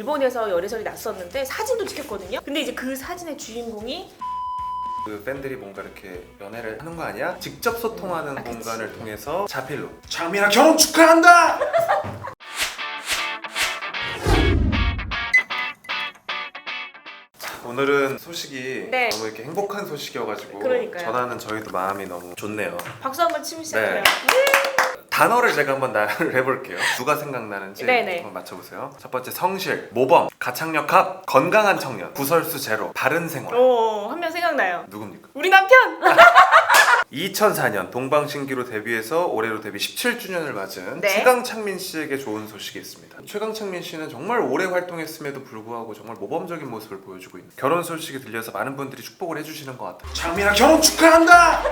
일본에서 열애설이 났었는데 사진도 찍혔거든요. 근데 이제 그 사진의 주인공이 그 팬들이 뭔가 이렇게 연애를 하는 거 아니야? 직접 소통하는 아, 그치. 공간을 통해서 자필로 장민아 결혼 축하한다! 자, 오늘은 소식이 네. 너무 이렇게 행복한 소식이어가지고 그러니까요. 전하는 저희도 마음이 너무 좋네요. 박수 한번 치면 시작해요. 단어를 제가 한번 나열을 해볼게요. 누가 생각나는지 네네. 한번 맞춰보세요. 첫 번째 성실, 모범, 가창력 합, 건강한 청년, 구설수 제로, 바른 생활. 오, 한 명 생각나요. 누굽니까? 우리 남편! 2004년 동방신기로 데뷔해서 올해로 데뷔 17주년을 맞은 네. 최강창민 씨에게 좋은 소식이 있습니다. 최강창민 씨는 정말 오래 활동했음에도 불구하고 정말 모범적인 모습을 보여주고 있는 결혼 소식이 들려서 많은 분들이 축복을 해주시는 것 같아요. 창민아 결혼 축하한다!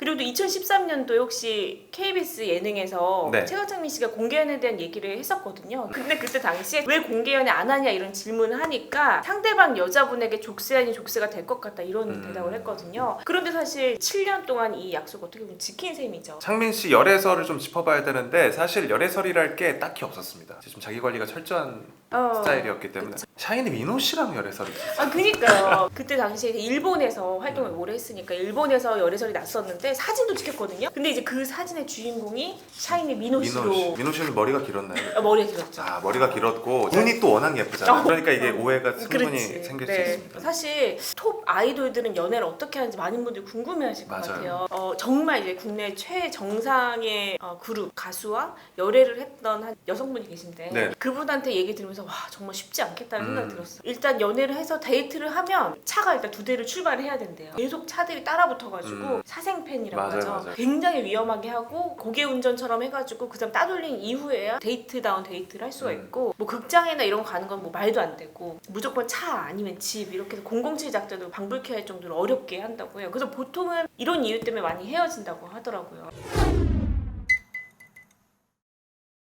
그리고 또 2013년도에 혹시 KBS 예능에서 네. 최강창민 씨가 공개연애에 대한 얘기를 했었거든요. 근데 그때 당시에 왜 공개연애 안 하냐 이런 질문을 하니까 상대방 여자분에게 족쇄 아닌 족쇄가 될 것 같다 이런 음. 대답을 했거든요. 그런데 사실 7년 동안 이 약속 어떻게 보면 지킨 셈이죠. 창민 씨 열애설을 좀 짚어봐야 되는데 사실 열애설이랄 게 딱히 없었습니다. 좀 자기 관리가 철저한 어. 스타일이었기 때문에 샤이니 민호 씨랑 열애설이 있었어요. 아 그니까요. 그때 당시에 일본에서 활동을 오래 했으니까 일본에서 열애설이 났었는데 사진도 찍혔거든요. 근데 이제 그 사진의 주인공이 샤이니 민호 씨로 민호 씨, 민호 씨는 머리가 길었나요? 아, 머리가 길었죠. 아 머리가 길었고 눈이 또 워낙 예쁘잖아요. 어. 그러니까 이게 오해가 충분히 그렇지. 생길 수 네. 있습니다. 사실 톱 아이돌들은 연애를 어떻게 하는지 많은 분들이 궁금해하실 것 맞아요. 같아요. 어, 정말 이제 국내 최정상의 어, 그룹 가수와 열애를 했던 한 여성분이 계신데 네. 그분한테 얘기 들으면서 와 정말 쉽지 않겠다는 음. 생각이 들었어요. 일단 연애를 해서 데이트를 하면 차가 일단 두 대를 출발을 해야 된대요. 계속 차들이 따라붙어가지고 음. 사생팬이라고 맞아요, 하죠. 맞아요. 굉장히 위험하게 하고 고개 운전처럼 해가지고 그 사람 따돌린 이후에야 데이트다운 데이트를 할 수가 음. 있고 뭐 극장이나 이런 거 가는 건 뭐 말도 안 되고 무조건 차 아니면 집 이렇게 해서 007 작전으로 방불케 할 정도로 어렵게 한다고 해요. 그래서 보통은 이런 이유 때문에 많이 헤어진다고 하더라고요.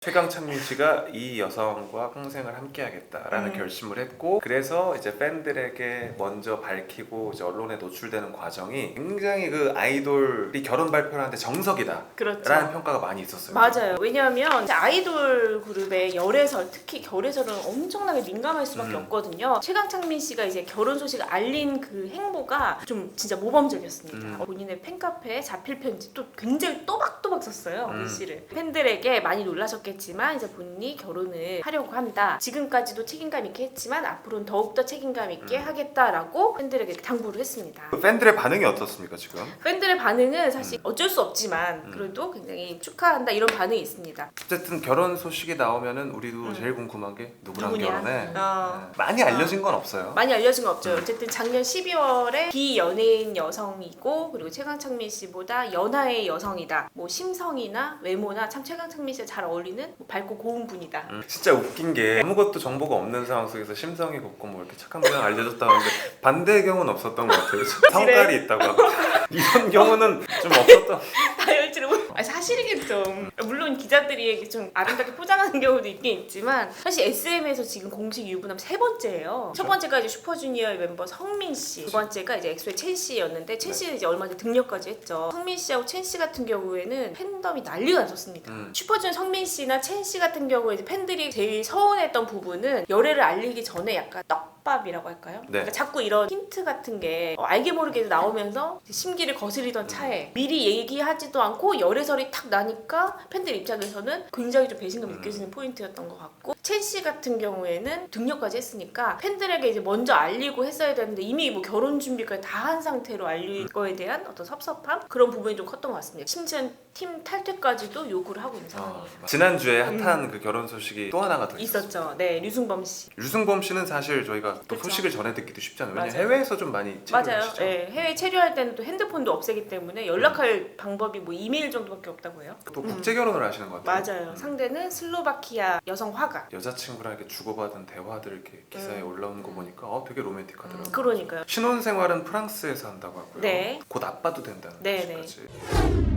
최강창민 씨가 이 여성과 평생을 함께하겠다라는 음. 결심을 했고 그래서 이제 팬들에게 먼저 밝히고 이제 언론에 노출되는 과정이 굉장히 그 아이돌이 결혼 발표를 하는데 정석이다라는 그렇죠. 평가가 많이 있었어요. 맞아요. 왜냐하면 이제 아이돌 그룹의 열애설, 특히 결애설은 엄청나게 민감할 수밖에 음. 없거든요. 최강창민 씨가 이제 결혼 소식을 알린 그 행보가 좀 진짜 모범적이었습니다. 음. 어, 본인의 팬카페에 자필 편지 또 굉장히 또박또박 썼어요. 음. 글씨를. 팬들에게 많이 놀라셨 겠지만 이제 본인이 결혼을 하려고 한다. 지금까지도 책임감 있게 했지만 앞으로는 더욱더 책임감 있게 음. 하겠다라고 팬들에게 당부를 했습니다. 그 팬들의 반응이 어떻습니까 지금? 팬들의 반응은 사실 어쩔 수 없지만 음. 그래도 굉장히 축하한다 이런 반응이 있습니다. 어쨌든 결혼 소식이 나오면은 우리도 음. 제일 궁금한 게 누구랑 누구냐? 결혼해? 어. 네. 많이 알려진 건 없어요. 많이 알려진 거 없죠. 음. 어쨌든 작년 12월에 비연예인 여성이고 그리고 최강창민 씨보다 연하의 여성이다. 뭐 심성이나 외모나 참 최강창민 씨와 잘 어울리는 뭐 밝고 고운 분이다. 음, 진짜 웃긴 게 아무것도 정보가 없는 상황 속에서 심성이 곱고 뭐 이렇게 착한 모양 알려줬다 하는데 반대의 경우는 없었던 것 같아요. 성깔이 있다고 하고 이런 경우는 좀 없었던. 다혈질을 못- 아니, 사실이겠죠. 물론 기자들이 좀 아름답게 포장하는 경우도 있긴 있지만 사실 SM에서 지금 공식 유부남 세 번째예요. 첫 번째가 이제 슈퍼주니어의 멤버 성민 씨, 두 번째가 이제 엑소의 첸 씨였는데 첸 씨는 이제 얼마 전에 등력까지 했죠. 성민 씨하고 첸 씨 같은 경우에는 팬덤이 난리가 났었습니다. 음. 슈퍼주니어 성민 씨나 첸 씨 같은 경우에 이제 팬들이 제일 서운했던 부분은 열애를 알리기 전에 약간 떡밥이라고 할까요? 네. 그러니까 자꾸 이런 힌트 같은 게 어, 알게 모르게 나오면서 심기를 거스리던 차에 미리 얘기하지도 않고 열애 설이 탁 나니까 팬들 입장에서는 굉장히 좀 배신감 음. 느껴지는 포인트였던 것 같고 첸씨 같은 경우에는 등력까지 했으니까 팬들에게 이제 먼저 알리고 했어야 되는데 이미 뭐 결혼 준비까지 다 한 상태로 알릴 거에 대한 어떤 섭섭함 그런 부분이 좀 컸던 것 같습니다. 심지어 팀 탈퇴까지도 요구를 하고 있는 어, 상황이에요. 지난주에 핫한 그 결혼 소식이 또 하나가 더 있었어요. 있었죠. 네, 류승범 씨. 유승범 씨는 사실 저희가 또 그쵸. 소식을 전해 듣기도 쉽지 않아요. 왜냐면 맞아요. 해외에서 좀 많이 맞아요. 체류하시죠. 예, 해외 체류할 때는 또 핸드폰도 없애기 때문에 연락할 방법이 뭐 이메일 정도밖에 없다고 해요. 또 국제 결혼을 하시는 것 같아요. 맞아요. 상대는 슬로바키아 여성 화가. 여자친구랑 이렇게 주고받은 대화들 이렇게 기사에 음. 올라오는 거 보니까 어, 되게 로맨틱하더라고요. 그러니까요. 신혼 생활은 프랑스에서 한다고 하고요. 네. 곧 아빠도 된다는 네, 소식까지.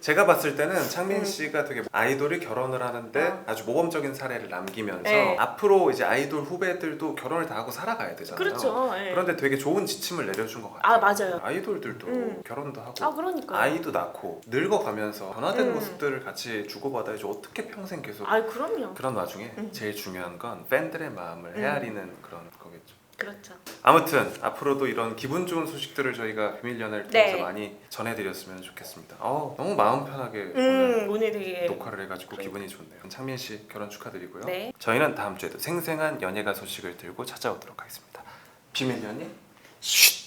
제가 봤을 때는 창민 음. 씨가 되게 아이돌이 결혼을 하는데 어. 아주 모범적인 사례를 남기면서 네. 앞으로 이제 아이돌 후배들도 결혼을 다 하고 살아가야 되잖아요. 그렇죠. 예. 그런데 되게 좋은 지침을 내려준 것 같아요. 아 맞아요. 아이돌들도 음. 결혼도 하고 아 그러니까. 아이도 낳고 늙어가면서 변화되는 음. 모습들을 같이 주고받아야지 어떻게 평생 계속 아 그럼요. 그런 와중에 음. 제일 중요한 건 팬들의 마음을 음. 헤아리는 그런 거겠죠. 그렇죠. 아무튼 앞으로도 이런 기분 좋은 소식들을 저희가 비밀 연애를 통해서 네. 많이 전해드렸으면 좋겠습니다. 어, 너무 마음 편하게 오늘 음 오늘 되게 녹화를 해가지고 그러니까. 기분이 좋네요. 창민 씨 결혼 축하드리고요. 네. 저희는 다음 주에도 생생한 연예가 소식을 들고 찾아오도록 하겠습니다. 비밀 연애 쉿.